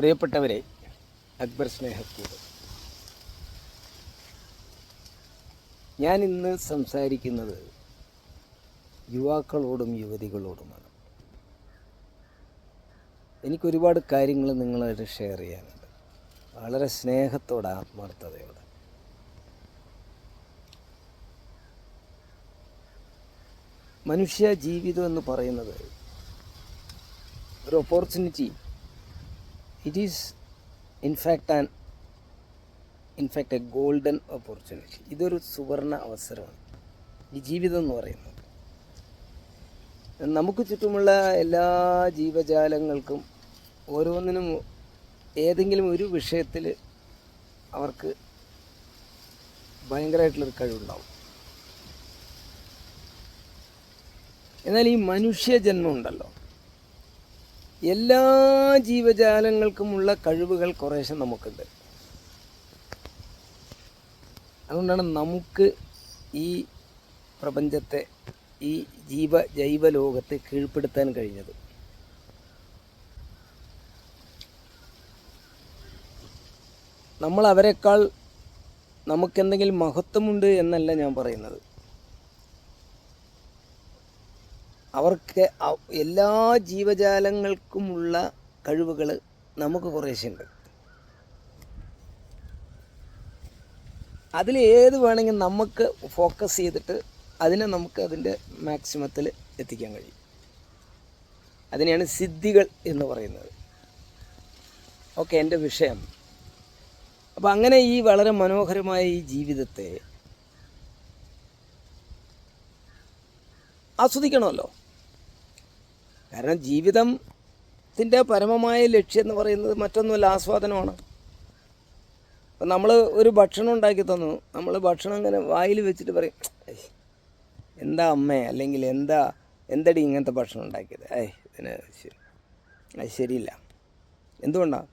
പ്രിയപ്പെട്ടവരെ അക്ബർ സ്നേഹക്കൂട് ഞാൻ ഇന്ന് സംസാരിക്കുന്നത് യുവാക്കളോടും യുവതികളോടുമാണ്. എനിക്കൊരുപാട് കാര്യങ്ങൾ നിങ്ങളായിട്ട് ഷെയർ ചെയ്യാനുണ്ട്. വളരെ സ്നേഹത്തോടെ ആത്മാർത്ഥതയോടെ. മനുഷ്യ ജീവിതം എന്ന് പറയുന്നത് ഒരു opportunity it is in fact an in fact a golden opportunity ഇതൊരു സുവർണ അവസരമാണ്. ഈ ജീവിതം എന്ന് പറയുന്നത്. നമുക്ക് ചുറ്റുമുള്ള എല്ലാ ജീവജാലങ്ങൾക്കും ഓരോന്നിനും ഏതെങ്കിലും ഒരു വിഷയത്തിൽ അവർക്ക് ഭയങ്കരമായിട്ടുള്ളൊരു കഴിവുണ്ടാവും. എന്നാൽ ഈ മനുഷ്യജന്മം ഉണ്ടല്ലോ. എല്ലാ ജീവജാലങ്ങൾക്കുമുള്ള കഴിവുകൾ കുറേശ്ശെ നമുക്കുണ്ട്. അതുകൊണ്ടാണ് നമുക്ക് ഈ പ്രപഞ്ചത്തെ ഈ ജീവ ജൈവ ലോകത്തെ കീഴ്പ്പെടുത്താൻ കഴിഞ്ഞത്. നമ്മൾ അവരെക്കാൾ നമുക്കെന്തെങ്കിലും മഹത്വമുണ്ട് എന്നല്ല ഞാൻ പറയുന്നത്. അവർക്ക് എല്ലാ ജീവജാലങ്ങൾക്കുമുള്ള കഴിവുകൾ നമുക്ക് കുറേശ്ശുണ്ട് അതിൽ ഏത് വേണമെങ്കിൽ നമുക്ക് ഫോക്കസ് ചെയ്തിട്ട് അതിനെ നമുക്ക് അതിന്റെ മാക്സിമത്തിൽ എത്തിക്കാൻ കഴിയും. അതിനെയാണ് സിദ്ധികൾ എന്ന് പറയുന്നത്. ഓക്കെ എന്റെ വിഷയം. അപ്പോൾ അങ്ങനെ ഈ വളരെ മനോഹരമായ ഈ ജീവിതത്തെ ആസ്വദിക്കണമല്ലോ. കാരണം ജീവിതത്തിന്റെ പരമമായ ലക്ഷ്യം എന്ന് പറയുന്നത് മറ്റൊന്നുമല്ല ആസ്വാദനമാണ്. അപ്പം നമ്മൾ ഒരു ഭക്ഷണം ഉണ്ടാക്കി തന്നു. നമ്മൾ ഭക്ഷണം ഇങ്ങനെ വായിൽ വെച്ചിട്ട് പറയും എന്താ അമ്മേ? അല്ലെങ്കിൽ എന്താ എന്തടി ഇങ്ങനത്തെ ഭക്ഷണം ഉണ്ടാക്കിയത്? ഏയ് ഇതിന് ശരി അത് ശരിയില്ല. എന്തുകൊണ്ടാണ്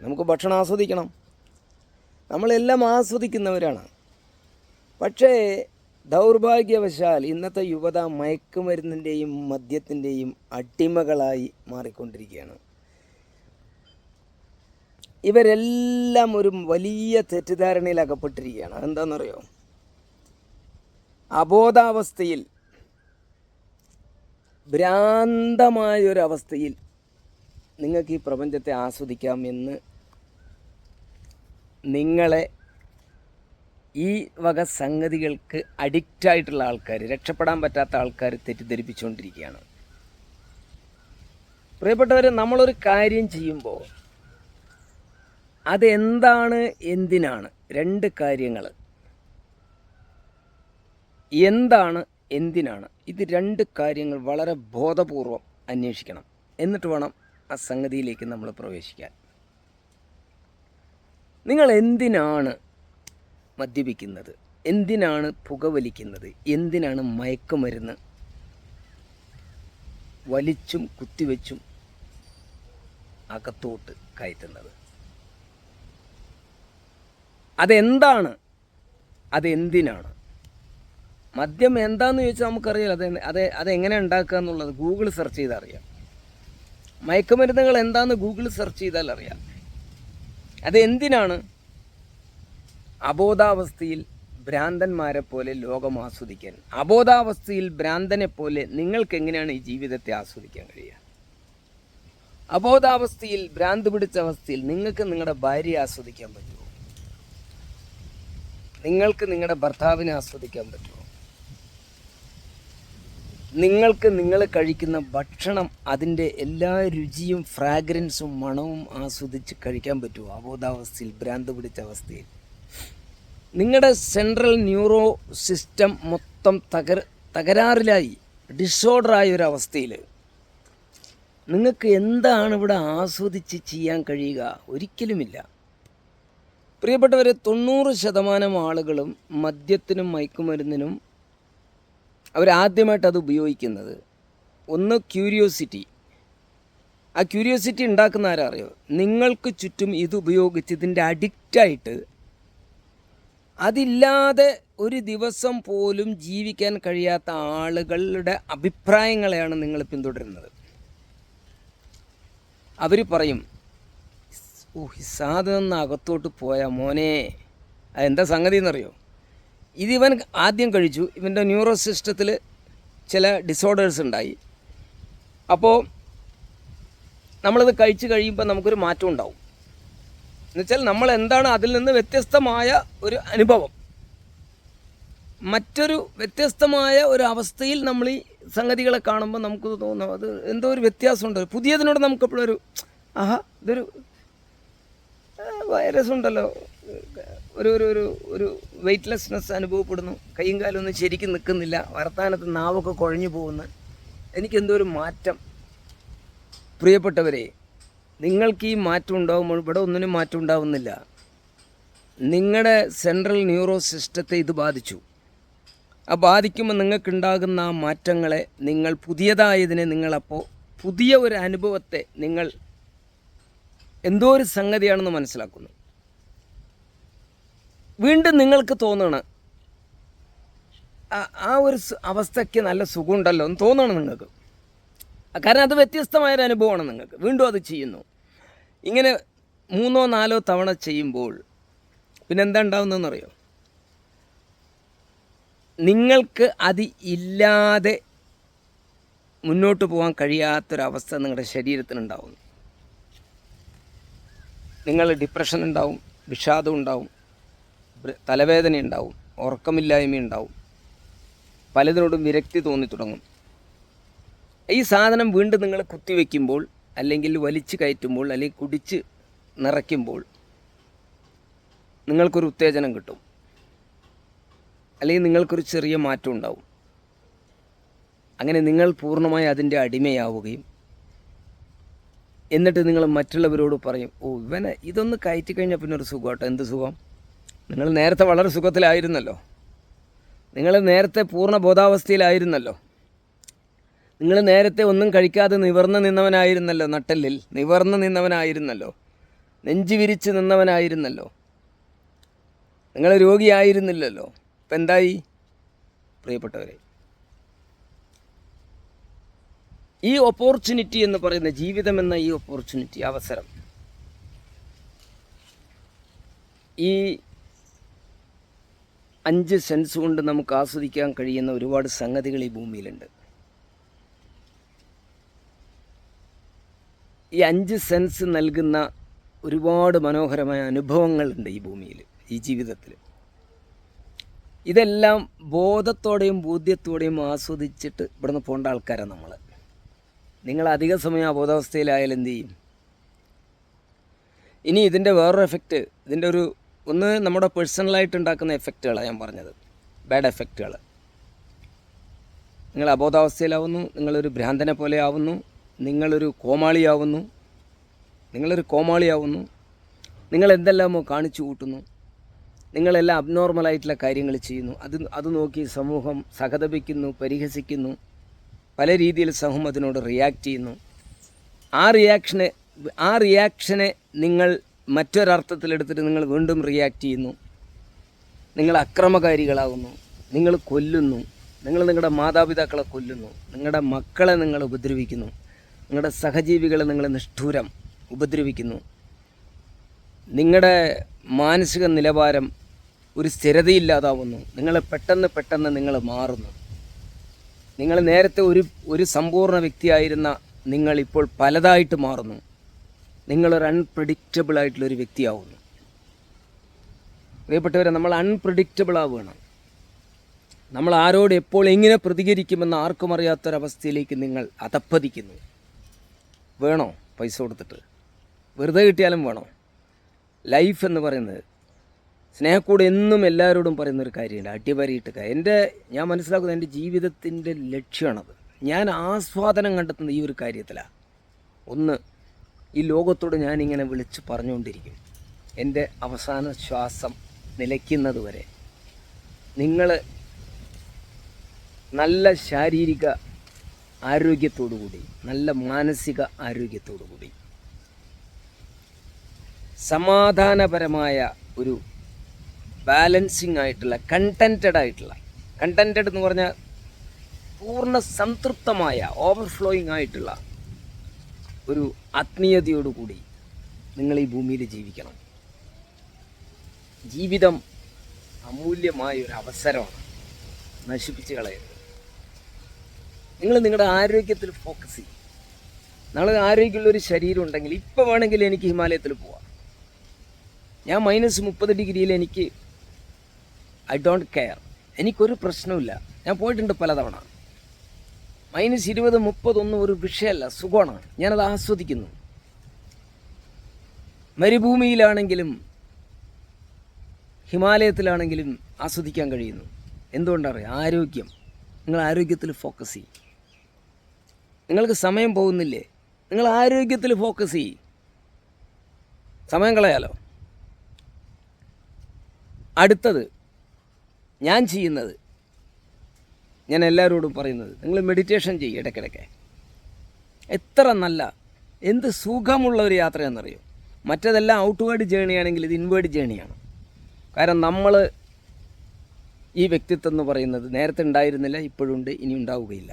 നമുക്ക് ഭക്ഷണം ആസ്വദിക്കണം. നമ്മളെല്ലാം ആസ്വദിക്കുന്നവരാണ്. പക്ഷേ ദൗർഭാഗ്യവശാൽ ഇന്നത്തെ യുവത മയക്കുമരുന്നിന്റെയും മദ്യത്തിന്റെയും അടിമകളായി മാറിക്കൊണ്ടിരിക്കുകയാണ്. ഇവരെല്ലാം ഒരു വലിയ തെറ്റിദ്ധാരണയിൽ അകപ്പെട്ടിരിക്കുകയാണ്. അതെന്താണെന്നറിയോ? അബോധാവസ്ഥയിൽ ഭ്രാന്തമായൊരവസ്ഥയിൽ നിങ്ങൾക്ക് ഈ പ്രപഞ്ചത്തെ ആസ്വദിക്കാം എന്ന് നിങ്ങളെ ഈ വക സംഗതികൾക്ക് അഡിക്റ്റായിട്ടുള്ള ആൾക്കാർ രക്ഷപ്പെടാൻ പറ്റാത്ത ആൾക്കാർ തെറ്റിദ്ധരിപ്പിച്ചുകൊണ്ടിരിക്കുകയാണ്. പ്രിയപ്പെട്ടവരെ നമ്മളൊരു കാര്യം ചെയ്യുമ്പോൾ അതെന്താണ് എന്തിനാണ്? രണ്ട് കാര്യങ്ങൾ എന്താണ് എന്തിനാണ്? ഇത് രണ്ട് കാര്യങ്ങൾ വളരെ ബോധപൂർവം അന്വേഷിക്കണം. എന്നിട്ട് വേണം ആ സംഗതിയിലേക്ക് നമ്മൾ പ്രവേശിക്കാൻ. നിങ്ങൾ എന്തിനാണ് മദ്യപിക്കുന്നത്? എന്തിനാണ് പുകവലിക്കുന്നത്? എന്തിനാണ് മയക്കുമരുന്ന്? വലിച്ചും കുത്തിവെച്ചും അകത്തോട്ട് കയറ്റുന്നത്. അതെന്താണ്? അതെന്തിനാണ്? മദ്യം എന്താണെന്ന് ചോദിച്ചാൽ നമുക്കറിയാം അത് അത് അതെങ്ങനെ ഉണ്ടാക്കുക എന്നുള്ളത് ഗൂഗിൾ സെർച്ച് ചെയ്താൽ അറിയാം. മയക്കുമരുന്നുകൾ എന്താണെന്ന് ഗൂഗിൾ സെർച്ച് ചെയ്താൽ അറിയാം. അത് എന്തിനാണ് അബോധാവസ്ഥയിൽ ഭ്രാന്തന്മാരെ പോലെ ലോകം ആസ്വദിക്കാൻ അബോധാവസ്ഥയിൽ ഭ്രാന്തനെ പോലെ നിങ്ങൾക്ക് എങ്ങനെയാണ് ഈ ജീവിതത്തെ ആസ്വദിക്കാൻ കഴിയുക? അബോധാവസ്ഥയിൽ ഭ്രാന്ത് പിടിച്ച അവസ്ഥയിൽ നിങ്ങൾക്ക് നിങ്ങളുടെ ഭാര്യയെ ആസ്വദിക്കാൻ പറ്റുമോ? നിങ്ങൾക്ക് നിങ്ങളുടെ ഭർത്താവിനെ ആസ്വദിക്കാൻ പറ്റുമോ? നിങ്ങൾക്ക് നിങ്ങൾ കഴിക്കുന്ന ഭക്ഷണം അതിന്റെ എല്ലാ രുചിയും ഫ്രാഗ്രൻസും മണവും ആസ്വദിച്ച് കഴിക്കാൻ പറ്റുമോ? അബോധാവസ്ഥയിൽ ഭ്രാന്ത് പിടിച്ച അവസ്ഥയിൽ. നിങ്ങളുടെ സെൻട്രൽ ന്യൂറോ സിസ്റ്റം മൊത്തം തകർ തകരാറിലായി ഡിസോർഡറായ ഒരു അവസ്ഥയിൽ നിങ്ങൾക്ക് എന്താണ് ഇവിടെ ആസ്വദിച്ച് ചെയ്യാൻ കഴിയുക? ഒരിക്കലുമില്ല. പ്രിയപ്പെട്ടവരെ തൊണ്ണൂറ് ശതമാനം ആളുകളും മദ്യത്തിനും മയക്കുമരുന്നിനും അവരാദ്യമായിട്ട് അത് ഉപയോഗിക്കുന്നത് ഒന്ന് ക്യൂരിയോസിറ്റി. ആ ക്യൂരിയോസിറ്റി ഉണ്ടാക്കുന്ന ആരാ അറിയോ? നിങ്ങൾക്ക് ചുറ്റും ഇത് ഉപയോഗിച്ച് ഇതിന്റെ അഡിക്റ്റായിട്ട് അതില്ലാതെ ഒരു ദിവസം പോലും ജീവിക്കാൻ കഴിയാത്ത ആളുകളുടെ അഭിപ്രായങ്ങളെയാണ് നിങ്ങൾ പിന്തുടരുന്നത്. അവർ പറയും ഓ ഹിസാദ് നിന്ന് അകത്തോട്ട് പോയ മോനെ അതെന്താ സംഗതി എന്നറിയോ ഇതിവൻ ആദ്യം കഴിച്ചു ഇവന്റെ ന്യൂറോ സിസ്റ്റത്തിൽ ചില ഡിസോർഡേഴ്സ് ഉണ്ടായി. അപ്പോൾ നമ്മളിത് കഴിച്ചു കഴിയുമ്പോൾ നമുക്കൊരു മാറ്റം ഉണ്ടാവും. എന്നുവെച്ചാൽ നമ്മൾ എന്താണ് അതിൽ നിന്ന് വ്യത്യസ്തമായ ഒരു അനുഭവം. മറ്റൊരു വ്യത്യസ്തമായ ഒരു അവസ്ഥയിൽ നമ്മൾ ഈ സംഗതികളെ കാണുമ്പോൾ നമുക്ക് തോന്നും അത് എന്തോ ഒരു വ്യത്യാസമുണ്ട്. പുതിയതിനോട് നമുക്ക് എപ്പോഴും ഒരു ആഹാ ഇതൊരു വൈറസ് ഉണ്ടല്ലോ. ഒരു ഒരു ഒരു ഒരു വെയ്റ്റ്ലെസ്നെസ് അനുഭവപ്പെടുന്നു. കൈയും കാലും ഒന്നും ശരിക്കും നിൽക്കുന്നില്ല. വർത്താനത്ത് നാവൊക്കെ കുഴഞ്ഞു പോകുന്നു. എനിക്കെന്തോ ഒരു മാറ്റം. പ്രിയപ്പെട്ടവരെ നിങ്ങൾക്ക് ഈ മാറ്റം ഉണ്ടാകുമ്പോൾ ഇവിടെ ഒന്നിനും മാറ്റം ഉണ്ടാവുന്നില്ല. നിങ്ങളുടെ സെൻട്രൽ ന്യൂറോ സിസ്റ്റത്തെ ഇത് ബാധിച്ചു. ആ ബാധിക്കുമ്പോൾ നിങ്ങൾക്കുണ്ടാകുന്ന ആ മാറ്റങ്ങളെ നിങ്ങൾ പുതിയതായതിനെ നിങ്ങളപ്പോൾ പുതിയ ഒരു അനുഭവത്തെ നിങ്ങൾ എന്തോ ഒരു സംഗതിയാണെന്ന് മനസ്സിലാക്കുന്നു. വീണ്ടും നിങ്ങൾക്ക് തോന്നണം ആ- ഒരു അവസ്ഥയ്ക്ക് നല്ല സുഖമുണ്ടല്ലോ എന്ന് തോന്നണം നിങ്ങൾക്ക്. കാരണം അത് വ്യത്യസ്തമായൊരു അനുഭവമാണ് നിങ്ങൾക്ക്. വീണ്ടും അത് ചെയ്യുന്നു. ഇങ്ങനെ മൂന്നോ നാലോ തവണ ചെയ്യുമ്പോൾ പിന്നെ എന്താ ഉണ്ടാവുന്നതെന്നറിയോ നിങ്ങൾക്ക് അത് ഇല്ലാതെ മുന്നോട്ട് പോകാൻ കഴിയാത്തൊരവസ്ഥ നിങ്ങളുടെ ശരീരത്തിനുണ്ടാവുന്നു നിങ്ങൾ ഡിപ്രഷൻ ഉണ്ടാവും വിഷാദം ഉണ്ടാവും തലവേദന ഉണ്ടാവും ഉറക്കമില്ലായ്മ ഉണ്ടാവും പലതിനോടും വിരക്തി തോന്നി തുടങ്ങും ഈ സാധനം വീണ്ടും നിങ്ങൾ കുത്തിവെക്കുമ്പോൾ അല്ലെങ്കിൽ വലിച്ചു കയറ്റുമ്പോൾ അല്ലെങ്കിൽ കുടിച്ച് നിറയ്ക്കുമ്പോൾ നിങ്ങൾക്കൊരു ഉത്തേജനം കിട്ടും. അല്ലെങ്കിൽ നിങ്ങൾക്കൊരു ചെറിയ മാറ്റം ഉണ്ടാവും. അങ്ങനെ നിങ്ങൾ പൂർണമായി അതിന്റെ അടിമയാവുകയും എന്നിട്ട് നിങ്ങൾ മറ്റുള്ളവരോട് പറയും ഓ ഇവനെ ഇതൊന്ന് കയറ്റി കഴിഞ്ഞാൽ പിന്നെ ഒരു സുഖമാട്ടോ. എന്ത് സുഖം? നിങ്ങൾ നേരത്തെ വളരെ സുഖത്തിലായിരുന്നല്ലോ. നിങ്ങൾ നേരത്തെ പൂർണ ബോധാവസ്ഥയിലായിരുന്നല്ലോ. നിങ്ങൾ നേരത്തെ ഒന്നും കഴിക്കാതെ നിവർന്നു നിന്നവനായിരുന്നല്ലോ നട്ടലിൽ നിവർന്നു നിന്നവനായിരുന്നല്ലോ. നെഞ്ചു വിരിച്ച് നിന്നവനായിരുന്നല്ലോ. നിങ്ങൾ രോഗിയായിരുന്നില്ലല്ലോ. ഇപ്പം എന്തായി? പ്രിയപ്പെട്ടവരെ ഈ ഓപ്പർച്യൂണിറ്റി എന്ന് പറയുന്ന ജീവിതം എന്ന ഈ ഓപ്പർച്യൂണിറ്റി അവസരം ഈ അഞ്ച് സെൻസ് കൊണ്ട് നമുക്ക് ആസ്വദിക്കാൻ കഴിയുന്ന ഒരുപാട് സംഗതികൾ ഈ ഭൂമിയിലുണ്ട്. ഈ അഞ്ച് സെൻസ് നൽകുന്ന ഒരുപാട് മനോഹരമായ അനുഭവങ്ങളുണ്ട് ഈ ഭൂമിയിൽ ഈ ജീവിതത്തിൽ. ഇതെല്ലാം ബോധത്തോടെയും ബോധ്യത്തോടെയും ആസ്വദിച്ചിട്ട് ഇവിടുന്ന് പോകേണ്ട ആൾക്കാരാണ് നമ്മൾ. നിങ്ങൾ അധിക സമയം അബോധാവസ്ഥയിലായാൽ എന്ത് ചെയ്യും? ഇനി ഇതിന്റെ വേറൊരു എഫക്റ്റ് ഇതിന്റെ ഒരു ഒന്ന് നമ്മുടെ പേഴ്സണലായിട്ട് ഉണ്ടാക്കുന്ന എഫക്റ്റുകളാണ് ഞാൻ പറഞ്ഞത്. ബാഡ് എഫക്റ്റുകൾ നിങ്ങൾ അബോധാവസ്ഥയിലാവുന്നു നിങ്ങളൊരു ഭ്രാന്തനെ പോലെ ആവുന്നു നിങ്ങളൊരു കോമാളിയാവുന്നു. നിങ്ങളൊരു കോമാളിയാവുന്നു. നിങ്ങൾ എന്തെല്ലാമോ കാണിച്ചു കൂട്ടുന്നു. നിങ്ങളെല്ലാം അബ്നോർമലായിട്ടുള്ള കാര്യങ്ങൾ ചെയ്യുന്നു. അത് അത് നോക്കി സമൂഹം സഹതപിക്കുന്നു പരിഹസിക്കുന്നു. പല രീതിയിൽ സമൂഹം അതിനോട് റിയാക്ട് ചെയ്യുന്നു. ആ റിയാക്ഷനെ ആ റിയാക്ഷനെ നിങ്ങൾ മറ്റൊരർത്ഥത്തിലെടുത്തിട്ട് നിങ്ങൾ വീണ്ടും റിയാക്ട് ചെയ്യുന്നു. നിങ്ങൾ അക്രമകാരികളാകുന്നു നിങ്ങൾ കൊല്ലുന്നു. നിങ്ങൾ നിങ്ങളുടെ മാതാപിതാക്കളെ കൊല്ലുന്നു. നിങ്ങളുടെ മക്കളെ നിങ്ങൾ ഉപദ്രവിക്കുന്നു. നിങ്ങളുടെ സഹജീവികളെ നിങ്ങൾ നിഷ്ഠൂരം ഉപദ്രവിക്കുന്നു. നിങ്ങളുടെ മാനസിക നിലവാരം ഒരു സ്ഥിരതയില്ലാതാവുന്നു. നിങ്ങൾ പെട്ടെന്ന് പെട്ടെന്ന് നിങ്ങൾ മാറുന്നു. നിങ്ങൾ നേരത്തെ ഒരു ഒരു സമ്പൂർണ വ്യക്തിയായിരുന്ന നിങ്ങളിപ്പോൾ പലതായിട്ട് മാറുന്നു. നിങ്ങളൊരു അൺപ്രഡിക്റ്റബിൾ ആയിട്ടുള്ളൊരു വ്യക്തിയാവുന്നു. പ്രിയപ്പെട്ടവരെ നമ്മൾ അൺപ്രഡിക്റ്റബിൾ ആവുകയാണ്. നമ്മൾ ആരോട് എപ്പോൾ എങ്ങനെ പ്രതികരിക്കുമെന്ന് ആർക്കും അറിയാത്തൊരവസ്ഥയിലേക്ക് നിങ്ങൾ അതപ്പതിക്കുന്നു. വേണോ പൈസ കൊടുത്തിട്ട്? വെറുതെ കിട്ടിയാലും വേണോ? ലൈഫ് എന്ന് പറയുന്നത് സ്നേഹക്കൂടെ എന്നും എല്ലാവരോടും പറയുന്നൊരു കാര്യമുണ്ട് അടിപരിയിട്ട് കാര്യം എന്റെ ഞാൻ മനസ്സിലാക്കുന്നത് എന്റെ ജീവിതത്തിന്റെ ലക്ഷ്യമാണത്. ഞാൻ ആസ്വാദനം കണ്ടെത്തുന്ന ഈ ഒരു കാര്യത്തിലാണ് ഒന്ന് ഈ ലോകത്തോട് ഞാനിങ്ങനെ വിളിച്ച് പറഞ്ഞുകൊണ്ടിരിക്കും. എന്റെ അവസാന ശ്വാസം നിലയ്ക്കുന്നത് വരെ. നിങ്ങൾ നല്ല ശാരീരിക ആരോഗ്യത്തോടു കൂടി നല്ല മാനസിക ആരോഗ്യത്തോടു കൂടി സമാധാനപരമായ ഒരു ബാലൻസിങ് ആയിട്ടുള്ള കണ്ടന്റഡ് ആയിട്ടുള്ള കണ്ടന്റഡ് എന്ന് പറഞ്ഞാൽ പൂർണ സംതൃപ്തമായ ഓവർഫ്ലോയിങ് ആയിട്ടുള്ള ഒരു ആത്മീയതയോടുകൂടി നിങ്ങൾ ഈ ഭൂമിയിൽ ജീവിക്കണം. ജീവിതം അമൂല്യമായ ഒരു അവസരമാണ് നശിപ്പിച്ച് കളയരുത്. നിങ്ങൾ നിങ്ങളുടെ ആരോഗ്യത്തിൽ ഫോക്കസ് ചെയ്യും. നാളെ ആരോഗ്യമുള്ള ഒരു ശരീരം ഉണ്ടെങ്കിൽ ഇപ്പോൾ വേണമെങ്കിൽ എനിക്ക് ഹിമാലയത്തിൽ പോവാം. ഞാൻ മൈനസ് മുപ്പത് ഡിഗ്രിയിൽ എനിക്ക് ഐ ഡോണ്ട് കെയർ എനിക്കൊരു പ്രശ്നമില്ല ഞാൻ പോയിട്ടുണ്ട് പലതവണ. മൈനസ് ഇരുപത് മുപ്പതൊന്നും ഒരു വിഷയമല്ല സുഖമാണ്. ഞാനത് ആസ്വദിക്കുന്നു. മരുഭൂമിയിലാണെങ്കിലും ഹിമാലയത്തിലാണെങ്കിലും ആസ്വദിക്കാൻ കഴിയുന്നു. എന്തുകൊണ്ടറിയാം ആരോഗ്യം. നിങ്ങൾ ആരോഗ്യത്തിൽ ഫോക്കസ് ചെയ്യും. നിങ്ങൾക്ക് സമയം പോകുന്നില്ലേ? നിങ്ങൾ ആരോഗ്യത്തിൽ ഫോക്കസ് ചെയ്യും. സമയം കളയാലോ? അടുത്തത് ഞാൻ ചെയ്യുന്നത് ഞാൻ എല്ലാവരോടും പറയുന്നത് നിങ്ങൾ മെഡിറ്റേഷൻ ചെയ്യും ഇടയ്ക്കിടയ്ക്ക്. എത്ര നല്ല എന്ത് സുഖമുള്ള ഒരു യാത്രയാണെന്നറിയോ? മറ്റതെല്ലാം ഔട്ട്വേർഡ് ജേണി ആണെങ്കിൽ ഇത് ഇൻവേർഡ് ജേണിയാണ് കാരണം നമ്മൾ ഈ വ്യക്തിത്വം എന്ന് പറയുന്നത് നേരത്തെ ഉണ്ടായിരുന്നില്ല ഇപ്പോഴുണ്ട് ഇനി ഉണ്ടാവുകയില്ല.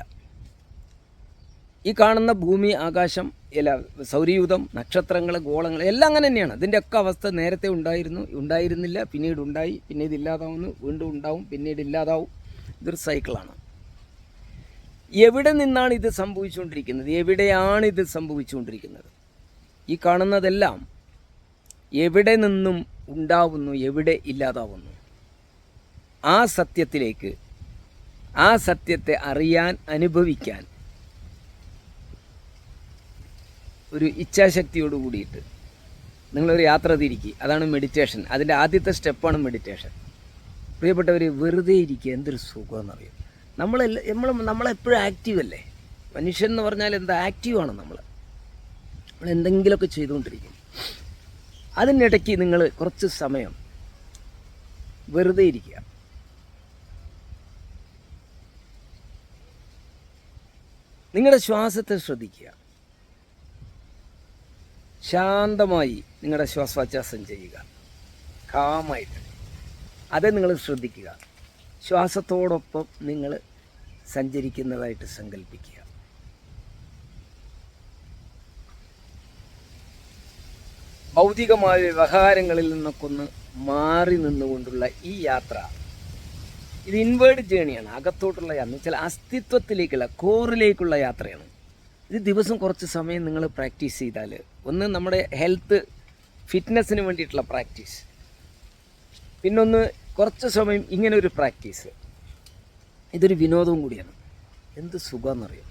ഈ കാണുന്ന ഭൂമി ആകാശം ഇല്ല സൗരയൂഥം നക്ഷത്രങ്ങൾ ഗോളങ്ങൾ എല്ലാം അങ്ങനെ തന്നെയാണ്. ഇതിന്റെയൊക്കെ അവസ്ഥ നേരത്തെ ഉണ്ടായിരുന്നു. ഉണ്ടായിരുന്നില്ല. പിന്നീട് ഉണ്ടായി. പിന്നെ ഇതില്ലാതാവുന്നു വീണ്ടും ഉണ്ടാവും. പിന്നീട് ഇല്ലാതാവും. ഇതൊരു സൈക്കിളാണ്. എവിടെ നിന്നാണ് ഇത് സംഭവിച്ചുകൊണ്ടിരിക്കുന്നത്? എവിടെയാണ് ഇത് സംഭവിച്ചുകൊണ്ടിരിക്കുന്നത്? ഈ കാണുന്നതെല്ലാം എവിടെ നിന്നും ഉണ്ടാവുന്നു? എവിടെ ഇല്ലാതാവുന്നു? ആ സത്യത്തിലേക്ക് ആ സത്യത്തെ അറിയാൻ അനുഭവിക്കാൻ ഒരു ഇച്ഛാശക്തിയോട് കൂടിയിട്ട് നിങ്ങളൊരു യാത്ര തിരിക്കുക അതാണ് മെഡിറ്റേഷൻ അതിന്റെ ആദ്യത്തെ സ്റ്റെപ്പാണ് മെഡിറ്റേഷൻ പ്രിയപ്പെട്ടവർ വെറുതെ ഇരിക്കുക എന്തൊരു സുഖമെന്നറിയും നമ്മളെല്ലാം നമ്മൾ നമ്മളെപ്പോഴും ആക്റ്റീവ് അല്ലേ? മനുഷ്യൻ എന്ന് പറഞ്ഞാൽ എന്താ? ആക്റ്റീവാണ് നമ്മൾ നമ്മൾ എന്തെങ്കിലുമൊക്കെ ചെയ്തുകൊണ്ടിരിക്കും. അതിനിടയ്ക്ക് നിങ്ങൾ കുറച്ച് സമയം വെറുതെ ഇരിക്കുക. നിങ്ങളുടെ ശ്വാസത്തെ ശ്രദ്ധിക്കുക. ശാന്തമായി നിങ്ങളുടെ ശ്വാസോച്ഛ്വാസം ചെയ്യുക. കാമായിട്ട്. അത് നിങ്ങൾ ശ്രദ്ധിക്കുക. ശ്വാസത്തോടൊപ്പം നിങ്ങൾ സഞ്ചരിക്കുന്നതായിട്ട് സങ്കല്പിക്കുക ഭൗതികമായ വ്യവഹാരങ്ങളിൽ നിന്നൊക്കെ ഒന്ന് മാറി നിന്നുകൊണ്ടുള്ള ഈ യാത്ര ഇത് ഇൻവേർഡ് ജേണിയാണ് അകത്തോട്ടുള്ള യാത്ര. ചില അസ്തിത്വത്തിലേക്കുള്ള കോറിലേക്കുള്ള യാത്രയാണ്. ഇത് ദിവസം കുറച്ച് സമയം നിങ്ങൾ പ്രാക്ടീസ് ചെയ്താൽ ഒന്ന് നമ്മുടെ ഹെൽത്ത് ഫിറ്റ്നസ്സിന് വേണ്ടിയിട്ടുള്ള പ്രാക്ടീസ്. പിന്നൊന്ന് കുറച്ച് സമയം ഇങ്ങനെ ഒരു പ്രാക്ടീസ്. ഇതൊരു വിനോദവും കൂടിയാണ്. എന്ത് സുഖമെന്നറിയാം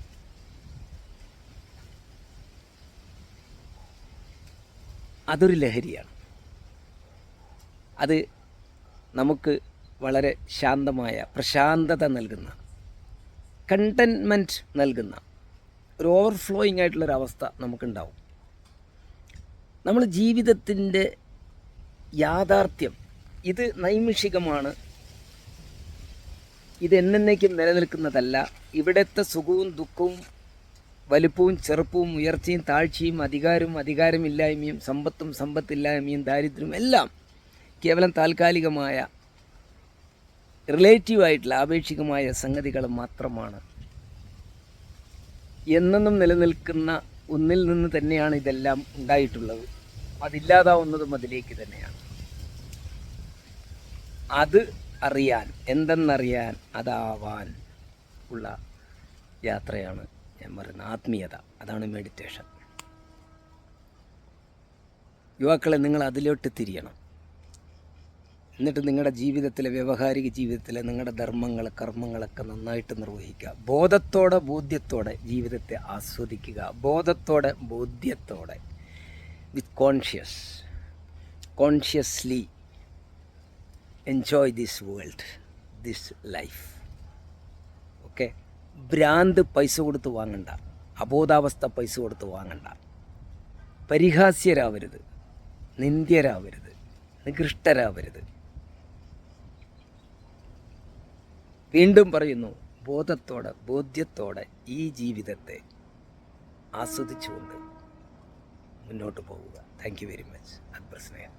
അതൊരു ലഹരിയാണ്. അത് നമുക്ക് വളരെ ശാന്തമായ പ്രശാന്തത നൽകുന്ന കണ്ടൻമെന്റ് നൽകുന്ന ഒരു ഓവർഫ്ലോയിങ് ആയിട്ടുള്ളൊരവസ്ഥ നമുക്കുണ്ടാവും. നമ്മൾ ജീവിതത്തിന്റെ യാഥാർത്ഥ്യം ഇത് നൈമിഷികമാണ്. ഇത് എന്നേക്കും നിലനിൽക്കുന്നതല്ല. ഇവിടുത്തെ സുഖവും ദുഃഖവും വലുപ്പവും ചെറുപ്പവും ഉയർച്ചയും താഴ്ചയും അധികാരവും അധികാരമില്ലായ്മയും സമ്പത്തും സമ്പത്തില്ലായ്മയും ദാരിദ്ര്യവും എല്ലാം കേവലം താൽക്കാലികമായ റിലേറ്റീവായിട്ടുള്ള ആപേക്ഷികമായ സംഗതികൾ മാത്രമാണ്. എന്നെന്നും നിലനിൽക്കുന്ന ഒന്നിൽ നിന്ന് തന്നെയാണ് ഇതെല്ലാം ഉണ്ടായിട്ടുള്ളത്. അതില്ലാതാവുന്നതും അതിലേക്ക് തന്നെയാണ്. അത് അറിയാൻ എന്തെന്നറിയാൻ അതാവാൻ ഉള്ള യാത്രയാണ് ഞാൻ പറയുന്നത്. ആത്മീയത അതാണ് മെഡിറ്റേഷൻ യുവാക്കളെ നിങ്ങൾ അതിലോട്ട് തിരിയണം. എന്നിട്ട് നിങ്ങളുടെ ജീവിതത്തിലെ വ്യവഹാരിക ജീവിതത്തിലെ നിങ്ങളുടെ ധർമ്മങ്ങൾ കർമ്മങ്ങളൊക്കെ നന്നായിട്ട് നിർവഹിക്കുക. ബോധത്തോടെ ബോധ്യത്തോടെ ജീവിതത്തെ ആസ്വദിക്കുക. ബോധത്തോടെ ബോധ്യത്തോടെ. With conscious consciously enjoy this world this life okay ഭ്രാന്ത് പൈസ കൊടുത്ത് വാങ്ങണ്ട. അബോധാവസ്ഥ പൈസ കൊടുത്ത് വാങ്ങണ്ട. പരിഹാസ്യരാവരുത്. നിന്ദ്യരാവരുത്. നികൃഷ്ടരാവരുത്. വീണ്ടും പറയുന്നു ബോധത്തോടെ ബോധ്യത്തോടെ ഈ ജീവിതത്തെ ആസ്വദിച്ചുകൊണ്ട് മുന്നോട്ട് പോവുക. Thank you very much Akbar സ്നേഹം.